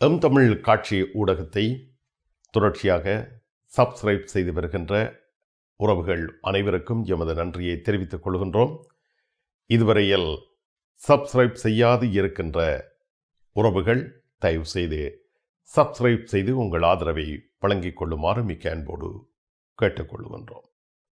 M Tamil காட்சி ஊடகத்தை தொடர்ச்சியாக சப்ஸ்கிரைப் செய்து வருகின்ற உறவுகள் அனைவருக்கும் எமது நன்றியை தெரிவித்துக் கொள்கின்றோம். இதுவரையில் சப்ஸ்கிரைப் செய்யாது இருக்கின்ற உறவுகள் தயவு செய்து சப்ஸ்கிரைப் செய்து உங்கள் ஆதரவை வழங்கிக் கொள்ளுமாறு மிக்க அன்போடு கேட்டுக்கொள்கின்றோம்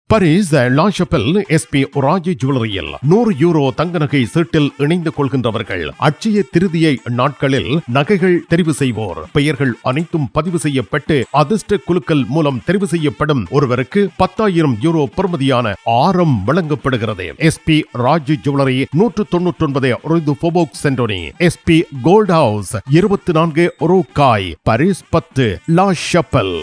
பரிஸ் லாஷப்பில் எஸ்பி ராஜி ஜுவல்லரியில் நூறு யூரோ தங்க நகை சீட்டில் இணைந்து கொள்கின்றவர்கள். அச்சய திருதியை நாட்களில் நகைகள் தெரிவு செய்வோர். பெயர்கள் அனைத்தும் பதிவு செய்யப்பட்டு அதிர்ஷ்ட குழுக்கள் மூலம் தெரிவு செய்யப்படும் ஒருவருக்கு பத்தாயிரம் யூரோ பெறுமதியான ஆரம் வழங்கப்படுகிறது. எஸ்பி ராஜி ஜுவல்லரி நூற்று தொன்னூற்றி ஒன்பது rue du Faubourg Saint-Denis SP Gold House இருபத்தி நான்கு பரிஸ் பத்து லா ஷப்பல்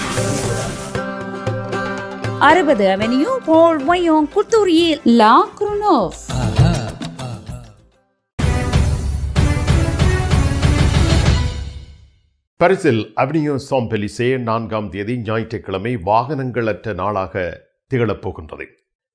அறுபது அவென்யூ போல் ஒயோங் குத்தூரியில் லா குருனோவ் பரிசில் அவனியோ சாம்பெலிசே நான்காம் தேதி ஞாயிற்றுக்கிழமை வாகனங்களற்ற நாளாக திகழப் போகின்றது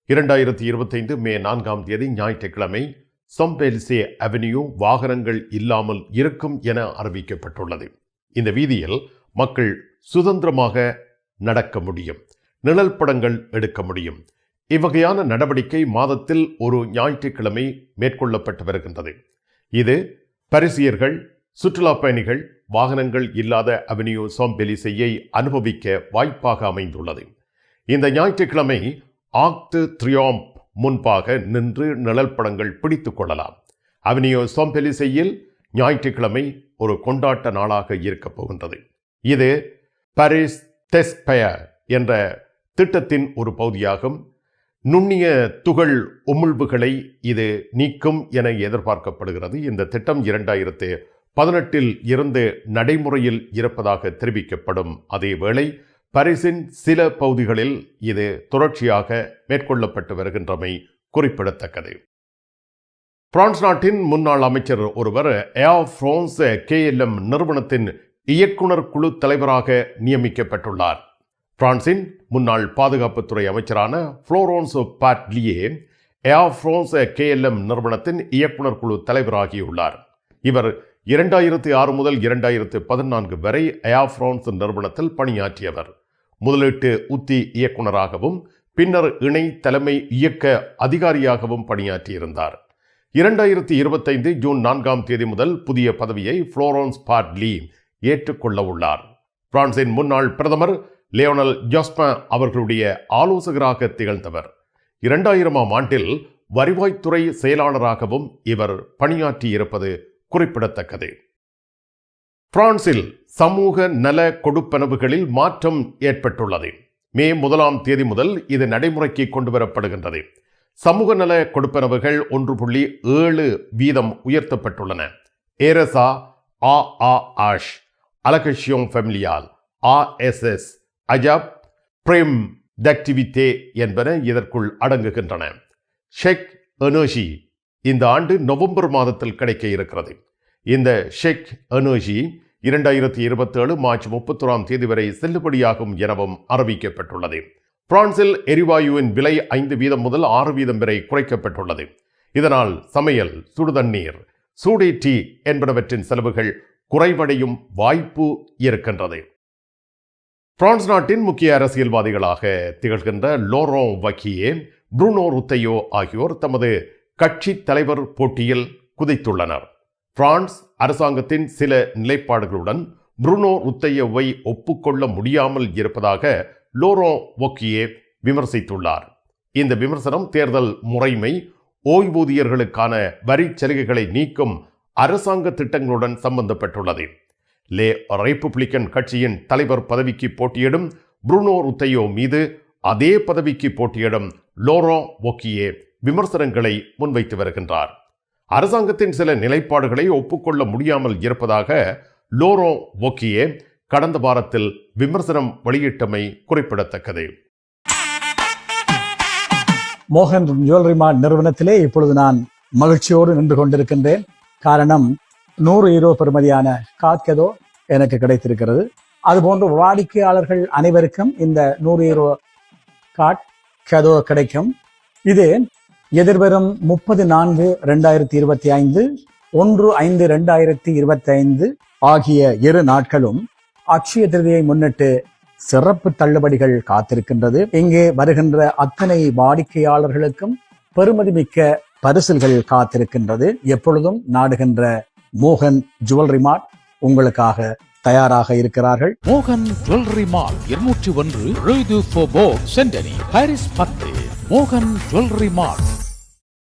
இரண்டாயிரத்தி இருபத்தைந்து மே நான்காம் தேதி ஞாயிற்றுக்கிழமை சொம்பெலிசே அவென்யூ வாகனங்கள் இல்லாமல் இருக்கும் என அறிவிக்கப்பட்டுள்ளது. இந்த வீதியில் மக்கள் சுதந்திரமாக நடக்க முடியும். நிழல் படங்கள் எடுக்க முடியும். இவ்வகையான நடவடிக்கை மாதத்தில் ஒரு ஞாயிற்றுக்கிழமை மேற்கொள்ளப்பட்டு வருகின்றது. இது பரிசியர்கள் சுற்றுலா பயணிகள் வாகனங்கள் இல்லாத அவென்யூ சோம்பெலிசையை அனுபவிக்க வாய்ப்பாக அமைந்துள்ளது. இந்த ஞாயிற்றுக்கிழமை ஆக்து த்ரியோம்ப் முன்பாக நின்று நிழல் படங்கள் பிடித்துக் கொள்ளலாம். அவென்யூ சோம்பெலிசையில் ஞாயிற்றுக்கிழமை ஒரு கொண்டாட்ட நாளாக இருக்கப் போகின்றது இது பாரிஸ் தெஸ்பயர் என்ற திட்டத்தின் ஒரு பகுதியாகும். நுண்ணிய துகள் உமிழ்வுகளை இது நீக்கும் என எதிர்பார்க்கப்படுகிறது. இந்த திட்டம் இரண்டாயிரத்து பதினெட்டில் இருந்து நடைமுறையில் இருப்பதாக தெரிவிக்கப்படும் அதேவேளை பரிசின் சில பகுதிகளில் இது தொடர்ச்சியாக மேற்கொள்ளப்பட்டு வருகின்றமை குறிப்பிடத்தக்கது. பிரான்ஸ் நாட்டின் முன்னாள் அமைச்சர் ஒருவர் ஏர் பிரான்ஸ் கேஎல்எம் நிறுவனத்தின் இயக்குனர் குழு தலைவராக நியமிக்கப்பட்டுள்ளார். பிரான்சின் முன்னாள் பாதுகாப்புத்துறை அமைச்சரான புளோரோன்ஸ் பாட்லியே ஏர் பிரான்ஸ் கேஎல்எம் நிறுவனத்தின் இயக்குனர் குழு தலைவராகியுள்ளார். இவர் இரண்டாயிரத்தி ஆறு முதல் இரண்டாயிரத்து பதினான்கு வரை ஏர் பிரான்ஸ் நிறுவனத்தில் பணியாற்றியவர். முதலீட்டு உத்தி இயக்குனராகவும் பின்னர் இணை தலைமை இயக்க அதிகாரியாகவும் பணியாற்றியிருந்தார். இரண்டாயிரத்தி இருபத்தைந்து ஜூன் நான்காம் தேதி முதல் புதிய பதவியை புளோரன்ஸ் பாட்லி ஏற்றுக்கொள்ள உள்ளார். பிரான்சின் முன்னாள் பிரதமர் லியோனல் ஜாஸ்பன் அவர்களுடைய ஆலோசகராக திகழ்ந்தவர். இரண்டாயிரமாம் ஆண்டில் வருவாய்த்துறை செயலாளராகவும் இவர் பணியாற்றியிருப்பது குறிப்பிடத்தக்கது. பிரான்சில் சமூக நல கொடுப்பனவுகளில் மாற்றம் ஏற்பட்டுள்ளது. மே முதலாம் தேதி முதல் இது நடைமுறைக்கு கொண்டு வரப்படுகின்றது சமூக நல கொடுப்பனவுகள் ஒன்று புள்ளி ஏழு வீதம் உயர்த்தப்பட்டுள்ளன. ஏரசா ஆ ஆ ஆஷ் அலகஷியோம் ஃபெமிலியால் ஆ எஸ் எஸ் அஜாப் பிரேம் d'activité என்பன இதற்குள் அடங்குகின்றன. ஷெக் எனர்ஜி இந்த ஆண்டு நவம்பர் மாதத்தில் கிடைக்க இருக்கிறது. இந்த ஷெக் எனர்ஜி இரண்டாயிரத்தி இருபத்தேழு மார்ச் முப்பத்தொராம் தேதி வரை செல்லுபடியாகும் எனவும் அறிவிக்கப்பட்டுள்ளது. பிரான்சில் எரிவாயுவின் விலை ஐந்து வீதம் முதல் ஆறு வீதம் வரை குறைக்கப்பட்டுள்ளது. இதனால் சமையல் சுடுதண்ணீர் சூடே டீ என்பனவற்றின் செலவுகள் குறைவடையும் வாய்ப்பு இருக்கின்றது. பிரான்ஸ் நாட்டின் முக்கிய அரசியல்வாதிகளாக திகழ்கின்ற லோரோ வக்கியே புருனோ ருத்தையோ ஆகியோர் தமது கட்சி தலைவர் போட்டியில் குதித்துள்ளனர். பிரான்ஸ் அரசாங்கத்தின் சில நிலைப்பாடுகளுடன் புருனோ ருத்தையோவை ஒப்புக்கொள்ள முடியாமல் இருப்பதாக லோரோ வொக்கியே விமர்சித்துள்ளார். இந்த விமர்சனம் தேர்தல் முறைமை ஓய்வூதியர்களுக்கான வரி சலுகைகளை நீக்கும் அரசாங்க திட்டங்களுடன் சம்பந்தப்பட்டுள்ளது. லே ரிப்பப்ளிக்கன் கட்சியின் தலைவர் பதவிக்கு போட்டியிடும் புருனோ ருத்தையோ மீது அதே பதவிக்கு போட்டியிடும் லோரோ ஒக்கியே விமர்சனங்களை முன்வைத்து வருகின்றார். அரசாங்கத்தின் சில நிலைப்பாடுகளை ஒப்புக்கொள்ள முடியாமல் இருப்பதாக லோரோ ஒக்கியே கடந்த வாரத்தில் விமர்சனம் வெளியிட்டமை குறிப்பிடத்தக்கது. மோகன் ஜுவல்லரி மார்ட் நிறுவனத்திலே இப்பொழுது நான் மகிழ்ச்சியோடு நின்று கொண்டிருக்கின்றேன். காரணம் நூறு ஈரோ பெறுமதியான காத்கதோ எனக்கு கிடைத்திருக்கிறது. அதுபோன்று வாடிக்கையாளர்கள் அனைவருக்கும் இந்த நூறு ஈரோ காட் கதோ கிடைக்கும். இது எதிர்வரும் முப்பது நான்கு ரெண்டாயிரத்தி இருபத்தி ஐந்து ஒன்று ஐந்து ரெண்டாயிரத்தி இருபத்தி ஐந்து ஆகிய இரு நாட்களும் அக்ஷய திருதியை முன்னிட்டு சிறப்பு தள்ளுபடிகள் காத்திருக்கின்றது. இங்கே வருகின்ற அத்தனை வாடிக்கையாளர்களுக்கும் பெருமதிமிக்க பரிசில்கள் காத்திருக்கின்றது. எப்பொழுதும் நாடுகின்ற மோகன் ஜுவல்லரி மார்ட் உங்களுக்காக தயாராக இருக்கிறார்கள். மோகன் ஜுவல்லரி மால் இருநூற்றி ஒன்று சென்டனி பாரிஸ் பத்து. மோகன் ஜுவல்லரி மார்ட்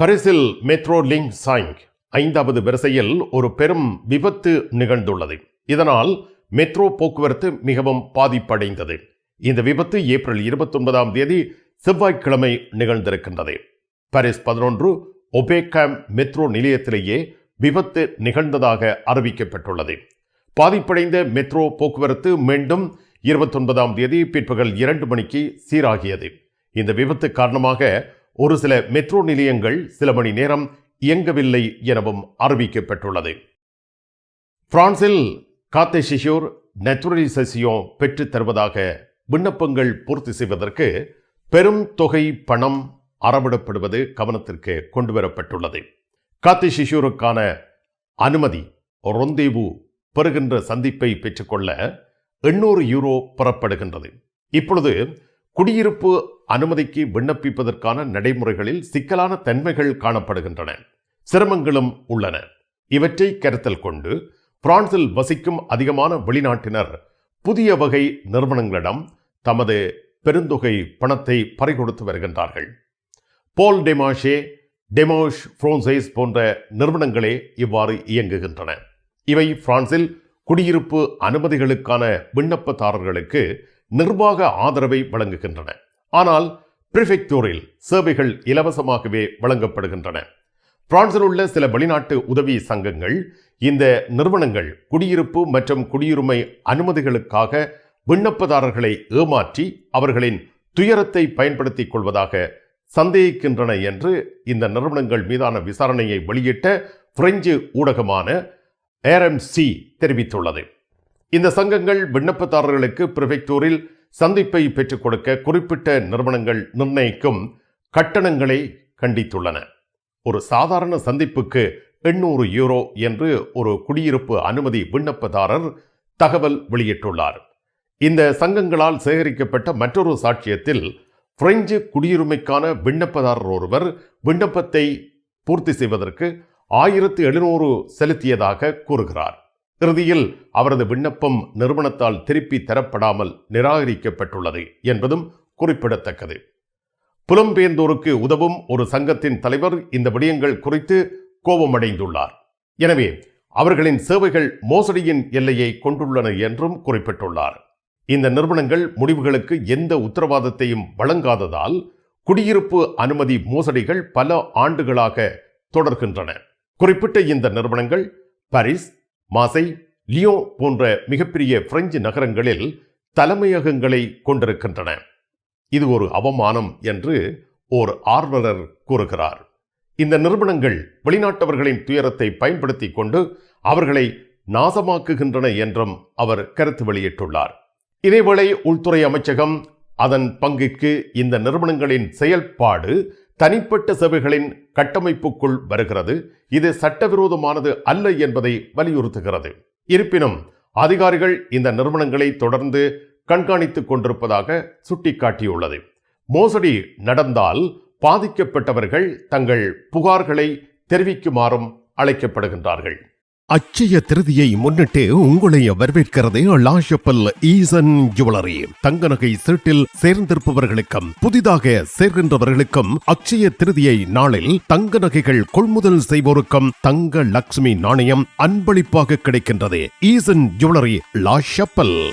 பரிசில் மெட்ரோ லிங்க் சாங்க் ஐந்தாவது வரிசையில் ஒரு பெரும் விபத்து நிகழ்ந்துள்ளது. இதனால் மெட்ரோ போக்குவரத்து மிகவும் பாதிப்படைந்தது. இந்த விபத்து ஏப்ரல் இருபத்தொன்பதாம் தேதி செவ்வாய்க்கிழமை நிகழ்ந்திருக்கின்றது. பாரிஸ் பதினொன்று ஒபேகாம் மெட்ரோ நிலையத்திலேயே விபத்து நிகழ்ந்ததாக அறிவிக்கப்பட்டுள்ளது. பாதிப்படைந்த மெட்ரோ போக்குவரத்து மீண்டும் இருபத்தொன்பதாம் தேதி பிற்பகல் இரண்டு மணிக்கு சீராகியது. இந்த விபத்து காரணமாக ஒரு சில மெட்ரோ நிலையங்கள் சில மணி நேரம் இயங்கவில்லை எனவும் அறிவிக்கப்பட்டுள்ளது. பிரான்சில் காத்தே சிஷூர் நெச்சுரலிசேஷியோ பெற்றுத் தருவதாக விண்ணப்பங்கள் பூர்த்தி செய்வதற்கு பெரும் தொகை பணம் அறவிடப்படுவது கவனத்திற்கு கொண்டுவரப்பட்டுள்ளது. காத்தி சிஷூருக்கான அனுமதி ரொந்தேவு பெறுகின்ற சந்திப்பை பெற்றுக்கொள்ள எண்ணூறு யூரோ பெறப்படுகின்றது. இப்பொழுது குடியிருப்பு அனுமதிக்கு விண்ணப்பிப்பதற்கான நடைமுறைகளில் சிக்கலான தன்மைகள் காணப்படுகின்றன. சிரமங்களும் உள்ளன. இவற்றை கருத்தில் கொண்டு பிரான்சில் வசிக்கும் அதிகமான வெளிநாட்டினர் புதிய வகை நிறுவனங்களிடம் தமது பெருந்தொகை பணத்தை பறிகொடுத்து வருகின்றார்கள். போல் டெமாஷே டெமோஷ் ஃப்ரோன்சைஸ் போன்ற நிறுவனங்களே இவ்வாறு இயங்குகின்றன. இவை பிரான்சில் குடியிருப்பு அனுமதிகளுக்கான விண்ணப்பதாரர்களுக்கு நிர்வாக ஆதரவை வழங்குகின்றன. ஆனால் பிரிஃபெக்டூரில் சேவைகள் இலவசமாகவே வழங்கப்படுகின்றன. பிரான்சில் உள்ள சில வெளிநாட்டு உதவி சங்கங்கள் இந்த நிறுவனங்கள் குடியிருப்பு மற்றும் குடியுரிமை அனுமதிகளுக்காக விண்ணப்பதாரர்களை ஏமாற்றி அவர்களின் துயரத்தை பயன்படுத்திக் கொள்வதாக சந்தேகிக்கின்றன என்று இந்த நிறுவனங்கள் மீதான விசாரணையை வெளியிட்ட பிரெஞ்சு ஊடகமான ஏர்எம்சி தெரிவித்துள்ளது. இந்த சங்கங்கள் விண்ணப்பதாரர்களுக்கு பிரிஃபெக்டூரில் சந்திப்பை பெற்றுக் கொடுக்க குறிப்பிட்ட நிறுவனங்கள் நிர்ணயிக்கும் கட்டணங்களை கண்டித்துள்ளன. ஒரு சாதாரண சந்திப்புக்கு எண்ணூறு யூரோ என்று ஒரு குடியிருப்பு அனுமதி விண்ணப்பதாரர் தகவல் வெளியிட்டுள்ளார். இந்த சங்கங்களால் சேகரிக்கப்பட்ட மற்றொரு சாட்சியத்தில் பிரெஞ்சு குடியுரிமைக்கான விண்ணப்பதாரர் ஒருவர் விண்ணப்பத்தை பூர்த்தி செய்வதற்கு ஆயிரத்து எழுநூறு செலுத்தியதாக கூறுகிறார். இறுதியில் அவரது விண்ணப்பம் நிறுவனத்தால் திருப்பி தரப்படாமல் நிராகரிக்கப்பட்டுள்ளது என்பதும் குறிப்பிடத்தக்கது. புலம்பெயர்ந்தோருக்கு உதவும் ஒரு சங்கத்தின் தலைவர் இந்த விடயங்கள் குறித்து கோபமடைந்துள்ளார். எனவே அவர்களின் சேவைகள் மோசடியின் எல்லையை கொண்டுள்ளன என்றும் குறிப்பிட்டுள்ளார். இந்த நிறுவனங்கள் முடிவுகளுக்கு எந்த உத்தரவாதத்தையும் வழங்காததால் குடியிருப்பு அனுமதி மோசடிகள் பல ஆண்டுகளாக தொடர்கின்றன. குறிப்பிட்ட இந்த நிறுவனங்கள் பாரிஸ் மாசை லியோ போன்ற மிகப்பெரிய பிரெஞ்சு நகரங்களில் தலைமையகங்களை கொண்டிருக்கின்றன. இது ஒரு அவமானம் என்று ஓர் ஆர்வலர் கூறுகிறார். இந்த நிறுவனங்கள் வெளிநாட்டவர்களின் துயரத்தை பயன்படுத்தி கொண்டு அவர்களை நாசமாக்குகின்றன என்றும் அவர் கருத்து வெளியிட்டுள்ளார். இதேவேளை உள்துறை அமைச்சகம் அதன் பங்கிற்கு இந்த நிறுவனங்களின் செயல்பாடு தனிப்பட்ட சபைகளின் கட்டமைப்புக்குள் வருகிறது. இது சட்டவிரோதமானது அல்ல என்பதை வலியுறுத்துகிறது. இருப்பினும் அதிகாரிகள் இந்த நிறுவனங்களை தொடர்ந்து கண்காணித்துக் கொண்டிருப்பதாக சுட்டிக்காட்டியுள்ளது. மோசடி நடந்தால் பாதிக்கப்பட்டவர்கள் தங்கள் புகார்களை தெரிவிக்குமாறும் அழைக்கப்படுகின்றார்கள். அச்சய திருதியை முன்னிட்டு உங்களை வரவேற்கிறது லாஷப்பல் ஈசன் ஜுவல்லரி. தங்க நகை சீட்டில் சேர்ந்திருப்பவர்களுக்கும் புதிதாக சேர்கின்றவர்களுக்கும் அச்சய திருதியை நாளில் தங்க நகைகள் கொள்முதல் செய்வோருக்கும் தங்க லட்சுமி நாணயம் அன்பளிப்பாக கிடைக்கின்றது. Eesan jewellery La Chapelle.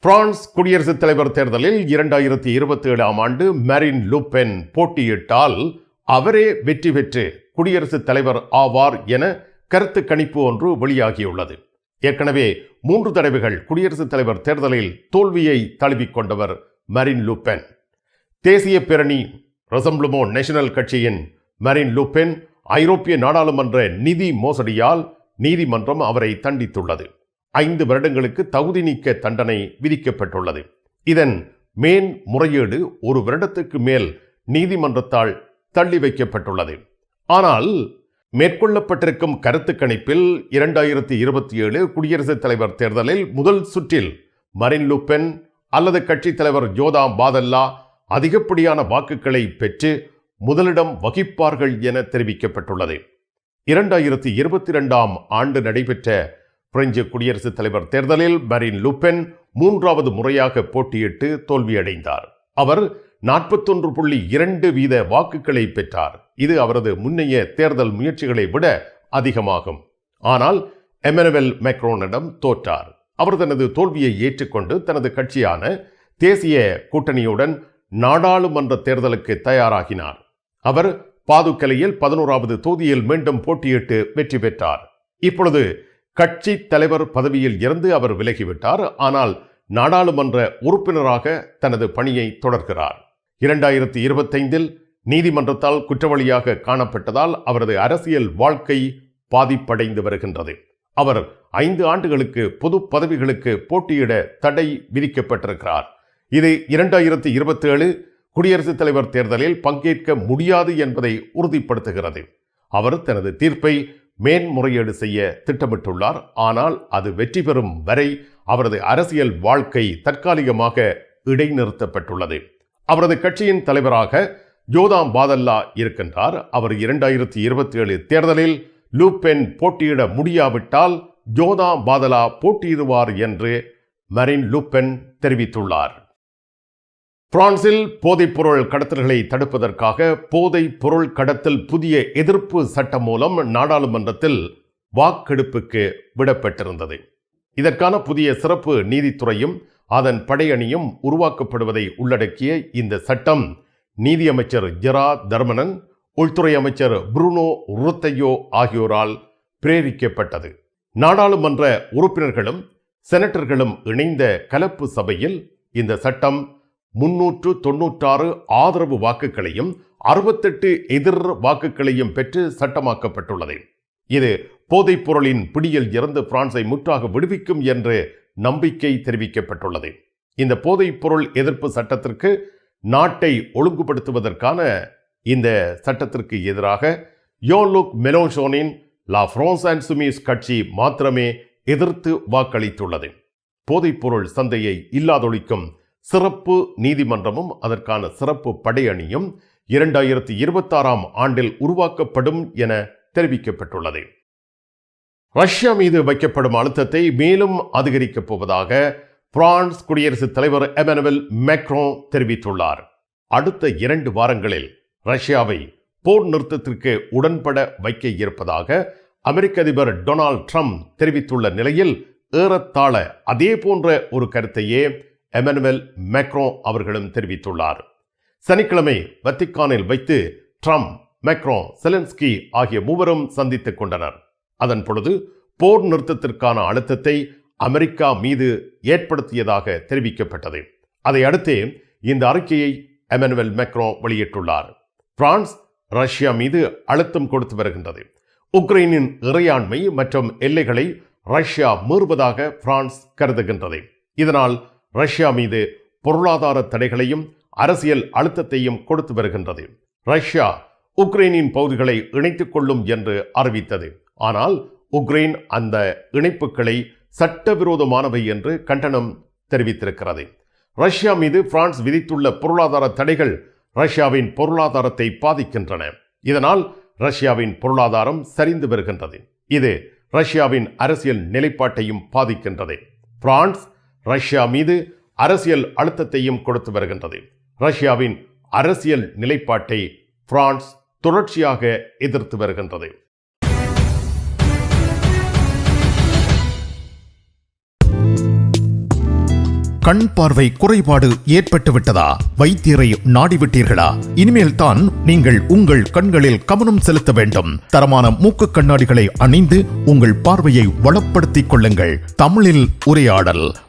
France குடியரசுத் தலைவர் தேர்தலில் இரண்டாயிரத்தி இருபத்தி ஏழாம் ஆண்டு மெரின் லூபென் போட்டியிட்டால் அவரே வெற்றி பெற்று குடியரசுத் தலைவர் ஆவார் என கருத்து கணிப்பு ஒன்று வெளியாகியுள்ளது. ஏற்கனவே மூன்று தடவைகள் குடியரசுத் தலைவர் தேர்தலில் தோல்வியை தழுவிக் கொண்டவர் மரின் லூபென் தேசிய பேரணி ரசம்ப்ளுமோ நேஷனல் கட்சியின் மரின் லூபென் ஐரோப்பிய நாடாளுமன்ற நிதி மோசடியால் நீதிமன்றம் அவரை தண்டித்துள்ளது. ஐந்து வருடங்களுக்கு தகுதி நீக்க தண்டனை விதிக்கப்பட்டுள்ளது. இதன் மேன் முறையீடு ஒரு வருடத்துக்கு மேல் நீதிமன்றத்தால் தள்ளி வைக்கப்பட்டுள்ளது. ஆனால் மேற்கொள்ளப்பட்டிருக்கும் கருத்து கணிப்பில் இரண்டாயிரத்தி இருபத்தி ஏழு குடியரசுத் தலைவர் தேர்தலில் முதல் சுற்றில் மரின் லுப்பென் அல்லது கட்சித் தலைவர் ஜோதாம் பாதல்லா அதிகப்படியான வாக்குகளை பெற்று முதலிடம் வகிப்பார்கள் என தெரிவிக்கப்பட்டுள்ளது. இரண்டாயிரத்தி இருபத்தி இரண்டாம் ஆண்டு நடைபெற்ற பிரெஞ்சு குடியரசுத் தலைவர் தேர்தலில் மரின் லுபென் மூன்றாவது முறையாக போட்டியிட்டு தோல்வியடைந்தார். அவர் நாற்பத்தொன்று புள்ளி இரண்டு வீத வாக்குகளை பெற்றார். இது அவரது முன்னைய தேர்தல் முயற்சிகளை விட அதிகமாகும். ஆனால் எமனுவல் மேக்ரோனிடம் தோற்றார். அவர் தனது தோல்வியை ஏற்றுக்கொண்டு தனது கட்சியான தேசிய கூட்டணியுடன் நாடாளுமன்ற தேர்தலுக்கு தயாராகினார். அவர் பாதுக்கலையில் பதினோராவது தொகுதியில் மீண்டும் போட்டியிட்டு வெற்றி பெற்றார். இப்பொழுது கட்சி தலைவர் பதவியில் இருந்து அவர் விலகிவிட்டார். ஆனால் நாடாளுமன்ற உறுப்பினராக தனது பணியை தொடர்கிறார். இரண்டாயிரத்தி இருபத்தைந்தில் நீதிமன்றத்தால் குற்றவாளியாக காணப்பட்டதால் அவரது அரசியல் வாழ்க்கை பாதிப்படைந்து வருகின்றது. அவர் ஐந்து ஆண்டுகளுக்கு பொது பதவிகளுக்கு போட்டியிட தடை விதிக்கப்பட்டிருக்கிறார். இது இரண்டாயிரத்தி இருபத்தி ஏழு குடியரசுத் தலைவர் தேர்தலில் பங்கேற்க முடியாது என்பதை உறுதிப்படுத்துகிறது. அவர் தனது தீர்ப்பை மேன்முறையீடு செய்ய திட்டமிட்டுள்ளார். ஆனால் அது வெற்றி பெறும் வரை அவரது அரசியல் வாழ்க்கை தற்காலிகமாக இடைநிறுத்தப்பட்டுள்ளது. அவரது கட்சியின் தலைவராக ஜோதாம் பாதல்லா இருக்கின்றார். அவர் இரண்டாயிரத்தி இருபத்தி ஏழு தேர்தலில் லூபென் போட்டியிட முடியாவிட்டால் ஜோதாம் பாதலா போட்டியிடுவார் என்று மரின் லூபென் தெரிவித்துள்ளார். பிரான்சில் போதைப்பொருள் கடத்தல்களை தடுப்பதற்காக போதைப் பொருள் கடத்தல் புதிய எதிர்ப்பு சட்டம் மூலம் நாடாளுமன்றத்தில் வாக்கெடுப்புக்கு விடப்பட்டிருந்தது. இதற்கான புதிய சிறப்பு நீதித்துறையும் அதன் படையணியும் உருவாக்கப்படுவதை உள்ளடக்கிய இந்த சட்டம் நீதியமைச்சர் ஜெரா தர்மனன் உள்துறை அமைச்சர் புருனோ ருத்தையோ ஆகியோரால் பிரேரிக்கப்பட்டது. நாடாளுமன்ற உறுப்பினர்களும் செனட்டர்களும் இணைந்த கலப்பு சபையில் இந்த சட்டம் முன்னூற்று தொன்னூற்றாறு ஆதரவு வாக்குகளையும் அறுபத்தெட்டு எதிர் வாக்குகளையும் பெற்று சட்டமாக்கப்பட்டுள்ளது. இது போதைப் பொருளின் பிடியில் இருந்து பிரான்சை முற்றாக விடுவிக்கும் என்று நம்பிக்கை தெரிவிக்கப்பட்டுள்ளது. இந்த போதைப் பொருள் எதிர்ப்பு சட்டத்திற்கு நாட்டை ஒழுங்குபடுத்துவதற்கான இந்த சட்டத்திற்கு எதிராக யோலுக் மெலோஷோனின் லா ஃப்ரான்ஸ் அண்ட் சுமீஸ் கட்சி மாத்திரமே எதிர்த்து வாக்களித்துள்ளது. போதைப்பொருள் சந்தையை இல்லாதொழிக்கும் சிறப்பு நீதிமன்றமும் அதற்கான சிறப்பு படையணியும் இரண்டாயிரத்தி இருபத்தாறாம் ஆண்டில் உருவாக்கப்படும் என தெரிவிக்கப்பட்டுள்ளது. ரஷ்யா மீது வைக்கப்படும் அழுத்தத்தை மேலும் அதிகரிக்கப் போவதாக பிரான்ஸ் குடியரசுத் தலைவர் எமனுவல் மேக்ரோ தெரிவித்துள்ளார். அடுத்த இரண்டு வாரங்களில் ரஷ்யாவை போர் நிறுத்தத்திற்கு உடன்பட வைக்க இருப்பதாக அமெரிக்க அதிபர் டொனால்ட் ட்ரம்ப் தெரிவித்துள்ள நிலையில் ஏறத்தாழ அதே போன்ற ஒரு கருத்தையே எமனுவல் மேக்ரோ அவர்களும் தெரிவித்துள்ளார். சனிக்கிழமை வத்திக்கானில் வைத்து ட்ரம்ப் மேக்ரோ செலன்ஸ்கி ஆகிய மூவரும் சந்தித்துக் கொண்டனர். அதன் பொழுது போர் நிறுத்தத்திற்கான அழுத்தத்தை அமெரிக்கா மீது ஏற்படுத்தியதாக தெரிவிக்கப்பட்டது. அதையடுத்தே இந்த அறிக்கையை எமனுவல் மேக்ரோ வெளியிட்டுள்ளார். பிரான்ஸ் ரஷ்யா மீது அழுத்தம் கொடுத்து வருகின்றது. உக்ரைனின் இறையாண்மை மற்றும் எல்லைகளை ரஷ்யா மீறுவதாக பிரான்ஸ் கருதுகின்றது. இதனால் ரஷ்யா மீது பொருளாதார தடைகளையும் அரசியல் அழுத்தத்தையும் கொடுத்து வருகின்றது. ரஷ்யா உக்ரைனின் பகுதிகளை இணைத்துக் கொள்ளும் என்று அறிவித்தது. ஆனால் உக்ரைன் அந்த இணைப்புகளை சட்டவிரோதமானவை என்று கண்டனம் தெரிவித்திருக்கிறது. ரஷ்யா மீது பிரான்ஸ் விதித்துள்ள பொருளாதார தடைகள் ரஷ்யாவின் பொருளாதாரத்தை பாதிக்கின்றன. இதனால் ரஷ்யாவின் பொருளாதாரம் சரிந்து வருகின்றது. இது ரஷ்யாவின் அரசியல் நிலைப்பாட்டையும் பாதிக்கின்றது. பிரான்ஸ் ரஷ்யா மீது அரசியல் அழுத்தத்தையும் கொடுத்து வருகின்றது. ரஷ்யாவின் அரசியல் நிலைப்பாட்டை பிரான்ஸ் தொடர்ச்சியாக எதிர்த்து வருகின்றது. கண் பார்வை குறைபாடு ஏற்பட்டு விட்டதா? வைத்தியரை நாடிவிட்டீர்களா? இனிமேல் தான் நீங்கள் உங்கள் கண்களில் கவனம் செலுத்த வேண்டும். தரமான மூக்கு கண்ணாடிகளை அணிந்து உங்கள் பார்வையை வளப்படுத்திக் கொள்ளுங்கள். தமிழில் உரையாடல்.